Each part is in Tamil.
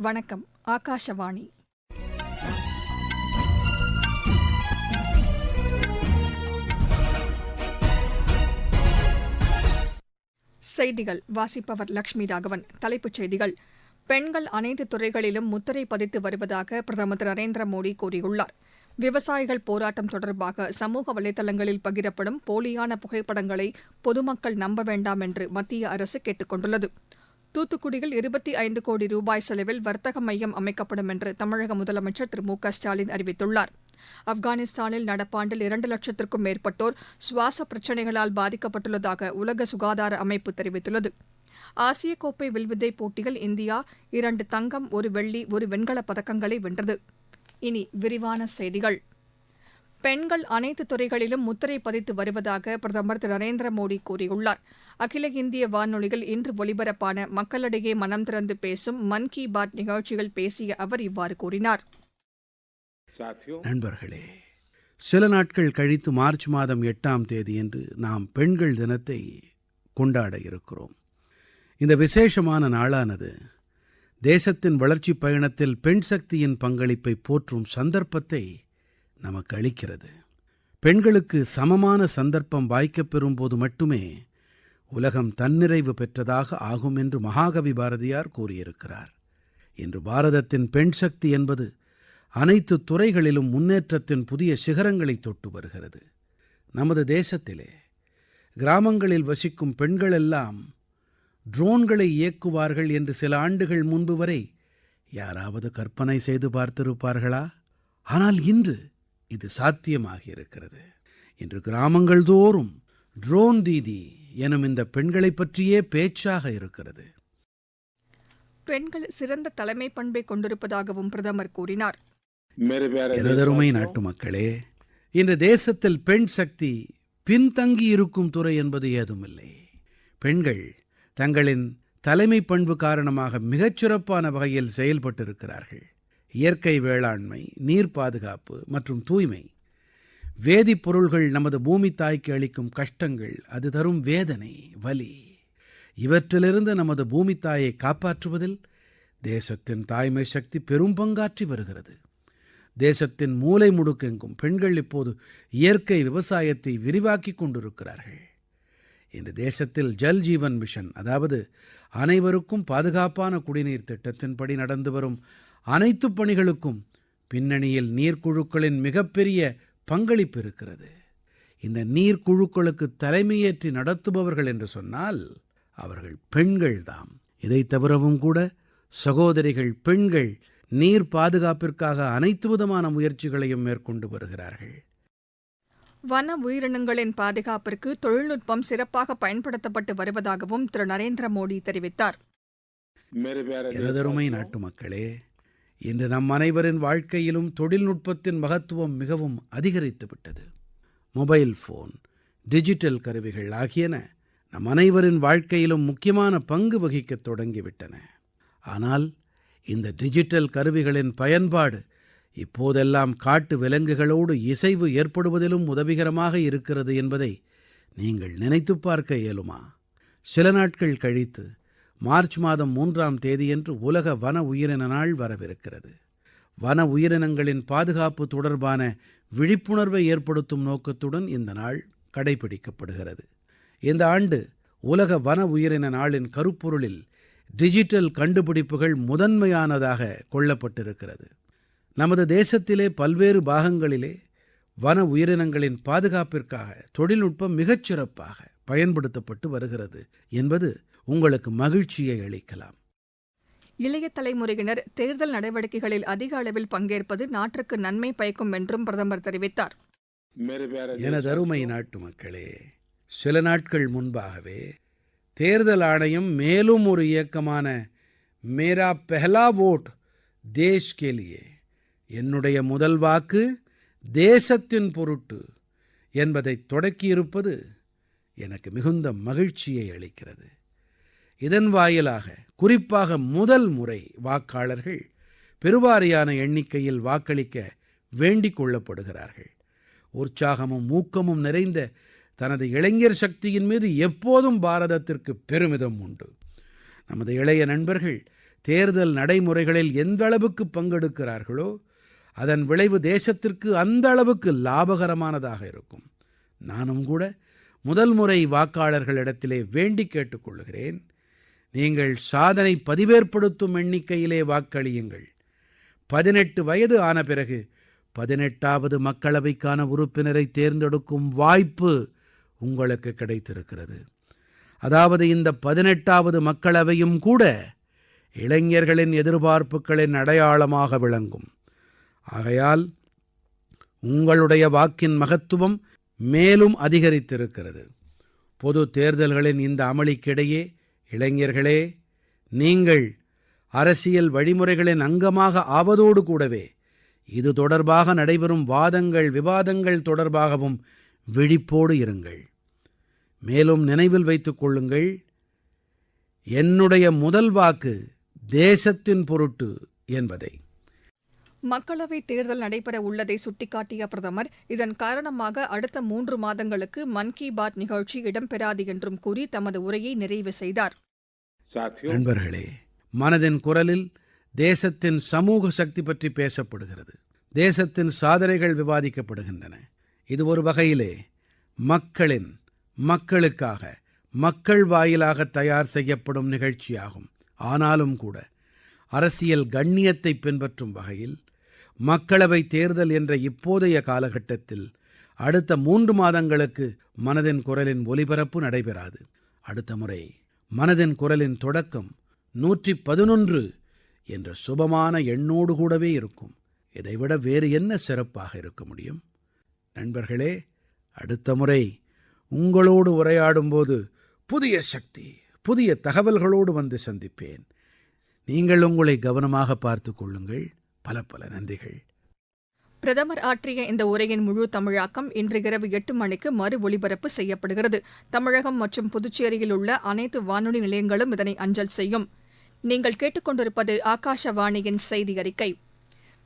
வணக்கம் ஆகாஷவாணி. செய்திகள் வாசிப்பவர் லட்சுமி ராகவன். தலைப்புச் செய்திகள் பெண்கள் அனைத்து துறைகளிலும் முத்திரை பதித்து வருவதாக பிரதமர் திரு நரேந்திர மோடி கூறியுள்ளார். விவசாயிகள் போராட்டம் தொடர்பாக சமூக வலைதளங்களில் பகிரப்படும் போலியான புகைப்படங்களை பொதுமக்கள் நம்ப வேண்டாம் என்று மத்திய அரசு கேட்டுக் கொண்டுள்ளது தூத்துக்குடியில் இருபத்தி ஐந்து கோடி ரூபாய் செலவில் வர்த்தக மையம் அமைக்கப்படும் என்று தமிழக முதலமைச்சர் திரு மு க ஸ்டாலின் அறிவித்துள்ளார். ஆப்கானிஸ்தானில் நடப்பாண்டில் இரண்டு லட்சத்திற்கும் மேற்பட்டோர் சுவாச பிரச்சினைகளால் பாதிக்கப்பட்டுள்ளதாக உலக சுகாதார அமைப்பு தெரிவித்துள்ளது. ஆசிய கோப்பை வில்வித்தை போட்டியில் இந்தியா இரண்டு தங்கம் ஒரு வெள்ளி ஒரு வெண்கலப் பதக்கங்களை வென்றது. இனி விரிவான செய்திகள். பெண்கள் அனைத்து துறைகளிலும் முத்திரை பதித்து வருவதாக பிரதமர் திரு நரேந்திர மோடி கூறியுள்ளார். அகில இந்திய வானொலியில் இன்று ஒலிபரப்பான மக்களிடையே மனம் திறந்து பேசும் மன் கி பாத் நிகழ்ச்சியில் பேசிய அவர் இவ்வாறு கூறினார். நண்பர்களே சில நாட்கள் கழித்து மார்ச் மாதம் எட்டாம் தேதியன்று நாம் பெண்கள் தினத்தை கொண்டாட இருக்கிறோம். இந்த விசேஷமான நாளானது தேசத்தின் வளர்ச்சி பயணத்தில் பெண் சக்தியின் பங்களிப்பை போற்றும் சந்தர்ப்பத்தை நமக்கு அளிக்கிறது. பெண்களுக்கு சமமான சந்தர்ப்பம் வாய்க்கப் பெறும்போது மட்டுமே உலகம் தன்னிறைவு பெற்றதாக ஆகும் என்று மகாகவி பாரதியார் கூறியிருக்கிறார். இன்று பாரதத்தின் பெண் சக்தி என்பது அனைத்து துறைகளிலும் முன்னேற்றத்தின் புதிய சிகரங்களை தொட்டு வருகிறது. நமது தேசத்திலே கிராமங்களில் வசிக்கும் பெண்களெல்லாம் ட்ரோன்களை இயக்குவார்கள் என்று சில ஆண்டுகள் முன்பு வரை யாராவது கற்பனை செய்து பார்த்திருப்பார்களா? ஆனால் இன்று இது சாத்தியமாக இருக்கிறது இன்று கிராமங்கள் தோறும் ட்ரோன் தீதி எனும் இந்த பெண்களை பற்றியே பேச்சாக இருக்கிறது. பெண்கள் சிறந்த தலைமை பண்பை கொண்டிருப்பதாகவும் பிரதமர் கூறினார். எனதருமை நாட்டு மக்களே இன்று தேசத்தில் பெண் சக்தி பின்தங்கி இருக்கும் துறை என்பது ஏதுமில்லை. பெண்கள் தங்களின் தலைமை பண்பு காரணமாக மிகச்சிறப்பான வகையில் செயல்பட்டிருக்கிறார்கள். இயற்கை வேளாண்மை நீர் பாதுகாப்பு மற்றும் தூய்மை. வேதிப்பொருள்கள் நமது பூமி தாய்க்கு அளிக்கும் கஷ்டங்கள் அது தரும் வேதனை வலி. இவற்றிலிருந்து நமது பூமி தாயை காப்பாற்றுவதில் தேசத்தின் தாய்மை சக்தி பெரும் பங்காற்றி வருகிறது. தேசத்தின் மூலை முடுக்கெங்கும் பெண்கள் இப்போது இயற்கை விவசாயத்தை விரிவாக்கிக் கொண்டிருக்கிறார்கள். இன்று தேசத்தில் ஜல் ஜீவன் மிஷன் அதாவது அனைவருக்கும் பாதுகாப்பான குடிநீர் திட்டத்தின்படி நடந்து வரும் அனைத்து பணிகளுக்கும் பின்னணியில் நீர்க்குழுக்களின் மிகப்பெரிய பங்களிப்பு இருக்கிறது. இந்த நீர்க்குழுக்களுக்கு தலைமையேற்றி நடத்துபவர்கள் என்று சொன்னால் அவர்கள் பெண்கள்தாம் இதை தவிரவும் கூட சகோதரிகள் பெண்கள் நீர் பாதுகாப்பிற்காக அனைத்து விதமான முயற்சிகளையும் மேற்கொண்டு வருகிறார்கள். வன உயிரினங்களின் பாதுகாப்பிற்கு தொழில்நுட்பம் சிறப்பாக பயன்படுத்தப்பட்டு வருவதாகவும் திரு. நரேந்திர மோடி தெரிவித்தார். எனதருமை நாட்டு மக்களே இன்று நம் அனைவரின் வாழ்க்கையிலும் தொழில்நுட்பத்தின் மகத்துவம் மிகவும் அதிகரித்து விட்டது மொபைல் ஃபோன் டிஜிட்டல் கருவிகள் ஆகியன நம் அனைவரின் வாழ்க்கையிலும் முக்கியமான பங்கு வகிக்கத் தொடங்கிவிட்டன. ஆனால் இந்த டிஜிட்டல் கருவிகளின் பயன்பாடு இப்போதெல்லாம் காட்டு விலங்குகளோடு இசைவு ஏற்படுவதிலும் உதவிகரமாக இருக்கிறது என்பதை நீங்கள் நினைத்துப் பார்க்க இயலுமா? சில நாட்கள் கழித்து மார்ச் மாதம் மூன்றாம் தேதியன்று உலக வன உயிரின நாள் வரவிருக்கிறது. வன உயிரினங்களின் பாதுகாப்பு தொடர்பான விழிப்புணர்வை ஏற்படுத்தும் நோக்கத்துடன் இந்த நாள் கடைபிடிக்கப்படுகிறது. இந்த ஆண்டு உலக வன உயிரின நாளின் கருப்பொருளில் டிஜிட்டல் கண்டுபிடிப்புகள் முதன்மையானதாக கொள்ளப்பட்டிருக்கிறது. நமது தேசத்திலே பல்வேறு பாகங்களிலே வன உயிரினங்களின் பாதுகாப்பிற்காக தொழில்நுட்பம் மிகச் சிறப்பாக பயன்படுத்தப்பட்டு வருகிறது என்பது உங்களுக்கு மகிழ்ச்சியை அளிக்கலாம். இளைய தலைமுறையினர் தேர்தல் நடவடிக்கைகளில் அதிக அளவில் பங்கேற்பது நாட்டிற்கு நன்மை பயக்கும் என்றும் பிரதமர் தெரிவித்தார். எனது அருமை நாட்டு மக்களே சில நாட்கள் முன்பாகவே தேர்தல் ஆணையம் மேலும் ஒரு இயக்கமான மேரா பெஹலா ஓட் தேஷ் கேலியே என்னுடைய முதல் வாக்கு தேசத்தின் பொருட்டு என்பதை தொடக்கியிருப்பது எனக்கு மிகுந்த மகிழ்ச்சியை அளிக்கிறது. இதன் வாயிலாக குறிப்பாக முதல் முறை வாக்காளர்கள் பெருவாரியான எண்ணிக்கையில் வாக்களிக்க வேண்டிக் கொள்ளப்படுகிறார்கள். உற்சாகமும் ஊக்கமும் நிறைந்த தனது இளைஞர் சக்தியின் மீது எப்போதும் பாரதத்திற்கு பெருமிதம் உண்டு. நமது இளைய நண்பர்கள் தேர்தல் நடைமுறைகளில் எந்த அளவுக்கு பங்கெடுக்கிறார்களோ அதன் விளைவு தேசத்திற்கு அந்த அளவுக்கு லாபகரமானதாக இருக்கும். நானும் கூட முதல் முறை வாக்காளர்களிடத்திலே வேண்டி கேட்டுக்கொள்கிறேன் நீங்கள் சாதனை பதிவேற்படுத்தும் எண்ணிக்கையிலே வாக்களியுங்கள். பதினெட்டு வயது ஆன பிறகு பதினெட்டாவது மக்களவைக்கான உறுப்பினரை தேர்ந்தெடுக்கும் வாய்ப்பு உங்களுக்கு கிடைத்திருக்கிறது. அதாவது இந்த பதினெட்டாவது மக்களவையும் கூட இளைஞர்களின் எதிர்பார்ப்புகளின் அடையாளமாக விளங்கும். ஆகையால் உங்களுடைய வாக்கின் மகத்துவம் மேலும் அதிகரித்திருக்கிறது. பொது தேர்தல்களின் இந்த அமளிக்கிடையே இளைஞர்களே நீங்கள் அரசியல் வழிமுறைகளின் அங்கமாக ஆவதோடு கூடவே இது தொடர்பாக நடைபெறும் வாதங்கள் விவாதங்கள் தொடர்பாகவும் விழிப்போடு இருங்கள். மேலும் நினைவில் வைத்துக் கொள்ளுங்கள் என்னுடைய முதல் வாக்கு தேசத்தின் பொருட்டு என்பதை. மக்களவைத் தேர்தல் நடைபெற உள்ளதை சுட்டிக்காட்டிய பிரதமர் இதன் காரணமாக அடுத்த மூன்று மாதங்களுக்கு மன் கி பாத் நிகழ்ச்சி இடம்பெறாது என்றும் கூறி தமது உரையை நிறைவு செய்தார். நண்பர்களே மனதின் குரலில் தேசத்தின் சமூக சக்தி பற்றி பேசப்படுகிறது. தேசத்தின் சாதனைகள் விவாதிக்கப்படுகின்றன. இது ஒரு வகையிலே மக்களின் மக்களுக்காக மக்கள் வாயிலாக தயார் செய்யப்படும் நிகழ்ச்சியாகும். ஆனாலும் கூட அரசியல் கண்ணியத்தை பின்பற்றும் வகையில் மக்களவைத் தேர்தல் என்ற இப்போதைய காலகட்டத்தில் அடுத்த மூன்று மாதங்களுக்கு மனதின் குரலின் ஒலிபரப்பு நடைபெறாது. அடுத்த முறை மனதின் குரலின் தொடக்கம் நூற்றி பதினொன்று என்ற சுபமான எண்ணோடு கூடவே இருக்கும். இதைவிட வேறு என்ன சிறப்பாக இருக்க முடியும்? நண்பர்களே அடுத்த முறை உங்களோடு உரையாடும்போது புதிய சக்தி புதிய தகவல்களோடு வந்து சந்திப்பேன். நீங்கள் உங்களை கவனமாக பார்த்துக் கொள்ளுங்கள். பல பல நன்றிகள். பிரதமர் ஆற்றிய இந்த உரையின் முழு தமிழாக்கம் இன்று இரவு எட்டு மணிக்கு மறு ஒலிபரப்பு செய்யப்படுகிறது. தமிழகம் மற்றும் புதுச்சேரியில் உள்ள அனைத்து வானொலி நிலையங்களும் இதனை அஞ்சல் செய்யும். நீங்கள் கேட்டுக்கொண்டிருப்பது ஆகாஷவாணியின் செய்தி அறிக்கை.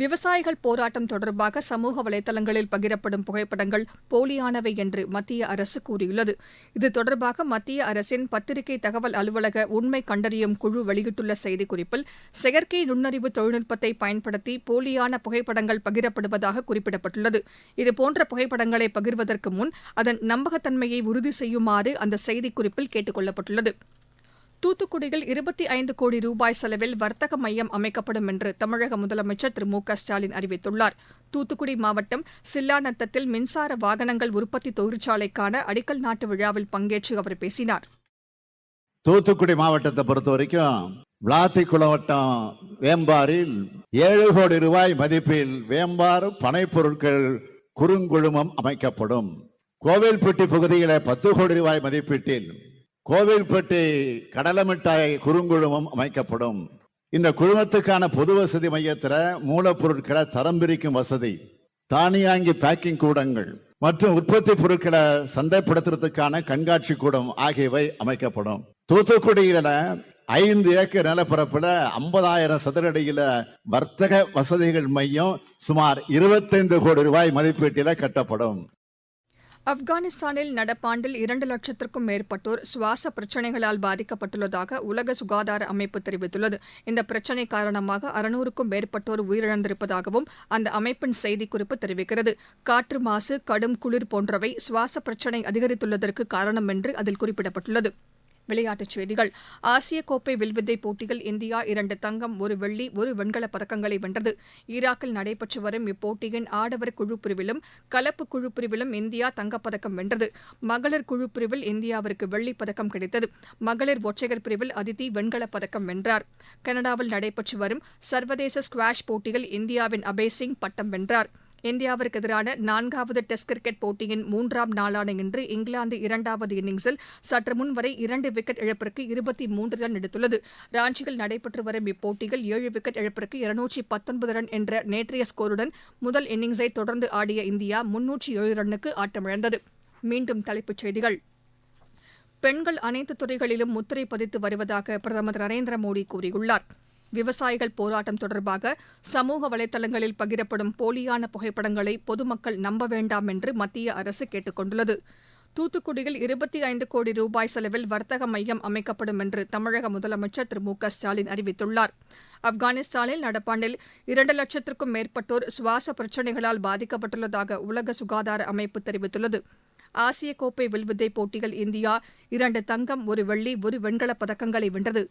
விவசாயிகள் போராட்டம் தொடர்பாக சமூக வலைதளங்களில் பகிரப்படும் புகைப்படங்கள் போலியானவை என்று மத்திய அரசு கூறியுள்ளது. இது தொடர்பாக மத்திய அரசின் பத்திரிகை தகவல் அலுவலக உண்மை கண்டறியும் குழு வெளியிட்டுள்ள செய்திக்குறிப்பில் செயற்கை நுண்ணறிவு தொழில்நுட்பத்தை பயன்படுத்தி போலியான புகைப்படங்கள் பகிரப்படுவதாக குறிப்பிடப்பட்டுள்ளது. இதுபோன்ற புகைப்படங்களை பகிர்வதற்கு முன் அதன் நம்பகத்தன்மையை உறுதி செய்யுமாறு அந்த செய்திக்குறிப்பில் கேட்டுக் கொள்ளப்பட்டுள்ளது. தூத்துக்குடியில் இருபத்தி ஐந்து கோடி ரூபாய் செலவில் வர்த்தக மையம் அமைக்கப்படும் என்று தமிழக முதலமைச்சர் திரு மு க ஸ்டாலின் அறிவித்துள்ளார். தூத்துக்குடி மாவட்டம் சில்லாநத்தத்தில் மின்சார வாகனங்கள் உற்பத்தி தொழிற்சாலைக்கான அடிக்கல் நாட்டு விழாவில் பங்கேற்று அவர் பேசினார். தூத்துக்குடி மாவட்டத்தை பொறுத்த வரைக்கும் விளாத்திக்குளம் வட்டம் வேம்பாரில் ஏழு கோடி ரூபாய் மதிப்பில் வேம்பார் பனைப்பொருட்கள் குறுங்குழுமம் அமைக்கப்படும். கோவில்பட்டி பகுதியில் பத்து கோடி ரூபாய் மதிப்பீட்டில் கோவில்பட்டி கடலமிட்டாய் குறுங்குழுமம் அமைக்கப்படும். இந்த குழுமத்துக்கான பொது வசதி மையத்தில் மூலப்பொருட்களை தரம் பிரிக்கும் வசதி தானியாங்கி பேக்கிங் கூடங்கள் மற்றும் உற்பத்தி பொருட்களை சந்தைப்படுத்துறதுக்கான கண்காட்சி கூடம் ஆகியவை அமைக்கப்படும். தூத்துக்குடியில ஐந்து ஏக்கர் நிலப்பரப்புல ஐம்பதாயிரம் சதுரடியில வர்த்தக வசதிகள் மையம் சுமார் இருபத்தைந்து கோடி ரூபாய் மதிப்பீட்டில கட்டப்படும். ஆப்கானிஸ்தானில் நடப்பாண்டில் இரண்டு லட்சத்திற்கும் மேற்பட்டோர் சுவாச பிரச்சினைகளால் பாதிக்கப்பட்டுள்ளதாக உலக சுகாதார அமைப்பு தெரிவித்துள்ளது. இந்த பிரச்சினை காரணமாக அறுநூறுக்கும் மேற்பட்டோர் உயிரிழந்திருப்பதாகவும் அந்த அமைப்பின் செய்திக்குறிப்பு தெரிவிக்கிறது. காற்று மாசு கடும் குளிர் போன்றவை சுவாச பிரச்சினை அதிகரித்துள்ளதற்கு காரணம் என்று அதில் குறிப்பிடப்பட்டுள்ளது. விளையாட்டுச் செய்திகள். ஆசிய கோப்பை வில்வித்தை போட்டியில் இந்தியா இரண்டு தங்கம் ஒரு வெள்ளி ஒரு வெண்கலப் பதக்கங்களை வென்றது. ஈராக்கில் நடைபெற்று வரும் இப்போட்டியின் ஆடவர் குழு பிரிவிலும் கலப்பு குழு பிரிவிலும் இந்தியா தங்கப்பதக்கம் வென்றது. மகளிர் குழு பிரிவில் இந்தியாவிற்கு வெள்ளிப் பதக்கம் கிடைத்தது. மகளிர் ஒற்றையர் பிரிவில் அதிதி வெண்கலப் பதக்கம் வென்றார். கனடாவில் நடைபெற்று வரும் சர்வதேச ஸ்குவாஷ் போட்டியில் இந்தியாவின் அபய் சிங் பட்டம் வென்றார். இந்தியாவிற்கு எதிரான நான்காவது டெஸ்ட் கிரிக்கெட் போட்டியின் மூன்றாம் நாளான இன்று இங்கிலாந்து இரண்டாவது இன்னிங்ஸில் சற்று முன் வரை இரண்டு விக்கெட் இழப்பிற்கு இருபத்தி மூன்று ரன் எடுத்துள்ளது. ராஞ்சியில் நடைபெற்று வரும் இப்போட்டியில் ஏழு விக்கெட் இழப்பிற்கு இருநூற்றி பத்தொன்பது ரன் என்ற நேற்றைய ஸ்கோருடன் முதல் இன்னிங்ஸை தொடர்ந்து ஆடிய இந்தியா முன்னூற்றி ஏழு ரன்னுக்கு ஆட்டமிழந்தது. மீண்டும் தலைப்புச் செய்திகள். பெண்கள் அனைத்து துறைகளிலும் முத்திரை பதித்து வருவதாக பிரதமர் திரு நரேந்திர மோடி கூறியுள்ளார். விவசாயிகள் போராட்டம் தொடர்பாக சமூக வலைதளங்களில் பகிரப்படும் போலியான புகைப்படங்களை பொதுமக்கள் நம்ப வேண்டாம் என்று மத்திய அரசு கேட்டுக் கொண்டுள்ளது தூத்துக்குடியில் இருபத்தி ஐந்து கோடி ரூபாய் செலவில் வர்த்தக மையம் அமைக்கப்படும் என்று தமிழக முதலமைச்சர் திரு மு க ஸ்டாலின் அறிவித்துள்ளார். ஆப்கானிஸ்தானில் நடப்பாண்டில் இரண்டு லட்சத்திற்கும் மேற்பட்டோர் சுவாச பிரச்சினைகளால் பாதிக்கப்பட்டுள்ளதாக உலக சுகாதார அமைப்பு தெரிவித்துள்ளது. ஆசிய கோப்பை வில்வித்தை போட்டியில் இந்தியா இரண்டு தங்கம் ஒரு வெள்ளி ஒரு வெண்கலப் பதக்கங்களை வென்றது.